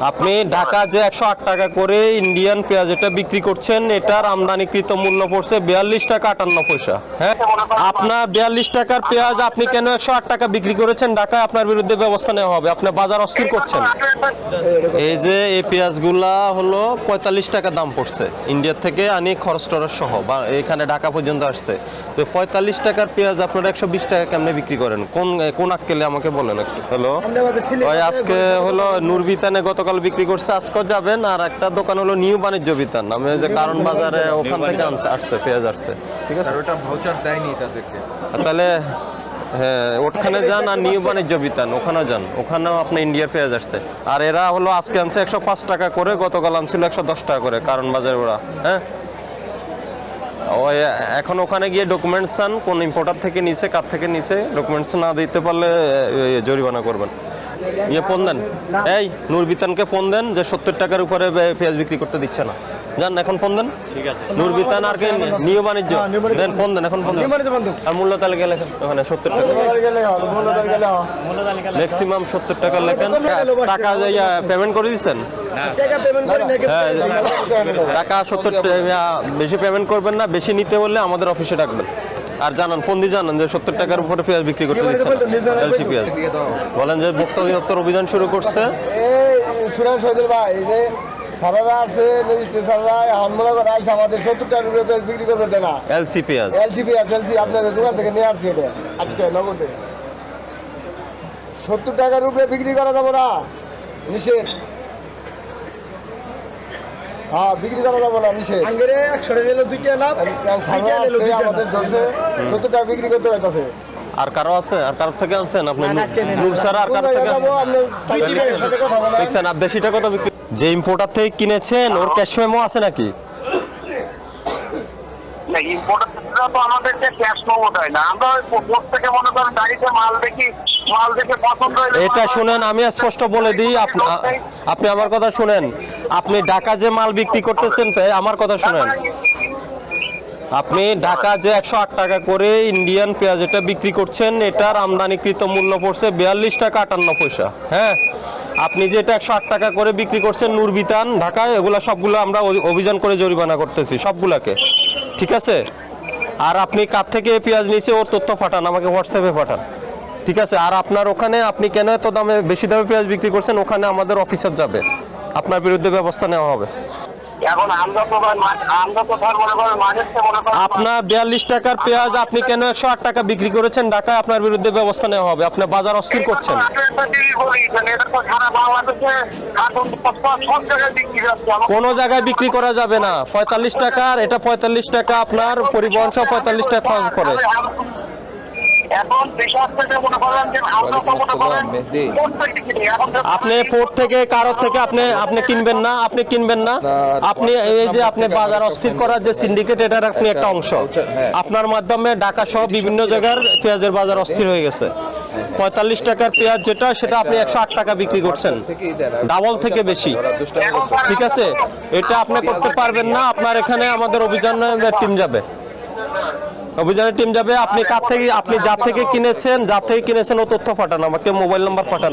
আপনি ঢাকা যে একশো আট টাকা করে ইন্ডিয়ান পেঁয়াজ এটা বিক্রি করছেন এটার আমদানিকৃত মূল্য পড়ছে বিয়াল্লিশ টাকা আটান্ন পয়সা। হ্যাঁ? আপনার বিয়াল্লিশ টাকার পেঁয়াজ আপনি কেন একশো আট টাকা বিক্রি করেছেন? ঢাকায় আপনার বিরুদ্ধে ব্যবস্থা নেওয়া হবে। আপনি বাজার অস্থির করছেন। এই যে এই পেঁয়াজগুলা হলো পঁয়তাল্লিশ টাকা দাম পড়ছে। ইন্ডিয়ার থেকে আনি খরচ টরচ সহ বা এখানে ঢাকা পর্যন্ত আসছে। তো পঁয়তাল্লিশ টাকার পেঁয়াজ আপনারা একশো বিশ টাকা কেমনে বিক্রি করেন? কোন কোন আক্কেলে আমাকে বলেন হ্যালো? আজকে হলো নূর বিতানে গতকাল বিক্রি করছে আজকে যাবেন আর একটা দোকান হলো নিউ বাণিজ্য বিতান। ওই যে কারণ বাজারে ওখান থেকে আনছে আসছে পেঁয়াজ আসছে। ঠিক আছে? ওটা ভাউচার দেয়নি তাদেরকে। তাহলে হ্যাঁ ওখানে যান আর নিউ বাণিজ্য বিতান ওখানেও যান। ওখানেও আপনি ইন্ডিয়ার পেঁয়াজ আসছে। আর এরা হলো আজকে আনছে একশো পাঁচ টাকা করে গতকাল আনছিল একশো দশ টাকা করে কারণ বাজারে ওরা হ্যাঁ? ওই এখন ওখানে গিয়ে ডকুমেন্টস আন কোন ইম্পোর্টার থেকে নিচে কার থেকে নিচে ডকুমেন্টস না দিতে পারলে জরিমানা করবেন। ইয়ে ফোন দেন। এই নূর বিতানকে ফোন দেন যে সত্তর টাকার উপরে পেঁয়াজ বিক্রি করতে দিচ্ছে না। যান এখন ফোন দেন। ঠিক আছে। নূর বিতান আর কি নিউ বাণিজ্য। দেন ফোন দেন এখন ফোন দেন। আর মূল্য তালিকা গেলে ওখানে সত্তর টাকা। ম্যাক্সিমাম সত্তর টাকা লেখেন। টাকা পেমেন্ট করে দিচ্ছেন? হ্যাঁ টাকা সত্তর বেশি পেমেন্ট করবেন না বেশি নিতে হলে আমাদের অফিসে ডাকবেন। আর জানান ফোন দিয়ে জানান যে সত্তর টাকার উপরে পেঁয়াজ বিক্রি করতে দিচ্ছে এলসি পেঁয়াজ। বলেন যে ভোক্তা অধিদপ্তর অভিযান শুরু করছে। সুরেন সৈদুল ভাই যে সারারা আছে রেজিস্ট্রি সারারা হামলা করে আইসা আমাদের সত্তর টাকার উপরে পেঁয়াজ বিক্রি করবে দেনা। এলসি পেঁয়াজ। এলসি পেঁয়াজ এলসি আপনাদের দোকান থেকে নিয়ে আসছি এটা আজকে নগদে। সত্তর টাকার উপরে বিক্রি করা যাব না। নিষেধ। হ্যাঁ বিক্রি করা যাব না নিষেধ। আঙ্গেরে একশো টাকা নিলো দুইটা লাভ। আমাদের ধরছে সত্তর টাকা বিক্রি করতে পারতেছে। আর কারও আছে? আর কারোর থেকে আনছেন আপনি। নূর ছাড়া আর থেকে দেখছেন আর দেশিটা কত বিক্রি? যে ইম্পোর্টার থেকে কিনেছেন ওর ক্যাশ মেমো আছে নাকি? ইম্পোর্টাররা তো আমাদের যে ক্যাশ মেমো দেয় না আমরা পোস্ট থেকে মনে করেন গাড়িতে মাল দেখি মাল দেখে পছন্দ এটা শুনেন আমি স্পষ্ট বলে দিই আপনি আপনি আমার কথা শুনেন। আপনি ঢাকা যে মাল বিক্রি করতেছেন আমার কথা শুনেন। আপনি ঢাকা যে একশো আট টাকা করে ইন্ডিয়ান পেঁয়াজ এটা বিক্রি করছেন, এটার আমদানিকৃত মূল্য পড়ছে বিয়াল্লিশ টাকা আটান্ন পয়সা হ্যাঁ? আপনি যে এটা একশো আট টাকা করে বিক্রি করছেন, নুরবিতান, ঢাকায়, এগুলা সবগুলো আমরা অভিযান করে জরিমানা করতেছি, সবগুলাকে। ঠিক আছে? আর আপনি কার থেকে পেঁয়াজ নিছে ওর তথ্য পাঠান, আমাকে হোয়াটসঅ্যাপে পাঠান। ঠিক আছে? আর আপনার ওখানে আপনি কেন এত দামে, বেশি দামে পেঁয়াজ বিক্রি করছেন, ওখানে আমাদের অফিসার যাবে। আপনার বিরুদ্ধে ব্যবস্থা নেওয়া হবে। আপনার বিয়াল্লিশ টাকার পেঁয়াজ আপনি কেন একশো আট টাকা বিক্রি করেছেন? ঢাকায় আপনার বিরুদ্ধে ব্যবস্থা নেওয়া হবে। আপনি বাজার অস্থির করছেন। কোনো জায়গায় বিক্রি করা যাবে না। পঁয়তাল্লিশ টাকার এটা পঁয়তাল্লিশ টাকা আপনার পরিবহন সহ পঁয়তাল্লিশ টাকা খরচ করে। এখন দেশের থেকে মনে করেন যে আমরা তো মনে করেন মেহেদি। প্রত্যেকটি কিনি এখন তো- আপনি পোর্ট থেকে কারোর থেকে আপনি আপনি কিনবেন না আপনি কিনবেন না। আপনি এই যে আপনি বাজার অস্থির করার যে সিন্ডিকেট এটার আপনি একটা অংশ। হ্যাঁ। আপনার মাধ্যমে ঢাকা সহ বিভিন্ন জায়গার পেঁয়াজের বাজার অস্থির হয়ে গেছে। পঁয়তাল্লিশ টাকার পেঁয়াজ যেটা সেটা আপনি একশো আট টাকা বিক্রি করছেন। ডাবল থেকে বেশি। ঠিক আছে? এটা আপনি করতে পারবেন না আপনার এখানে আমাদের অভিযানের টিম যাবে। অভিযানের টিম যাবে, আপনি কার থেকে আপনি যার থেকে কিনেছেন, যার থেকে কিনেছেন ও তথ্য পাঠান আমাকে, মোবাইল নাম্বার পাঠান।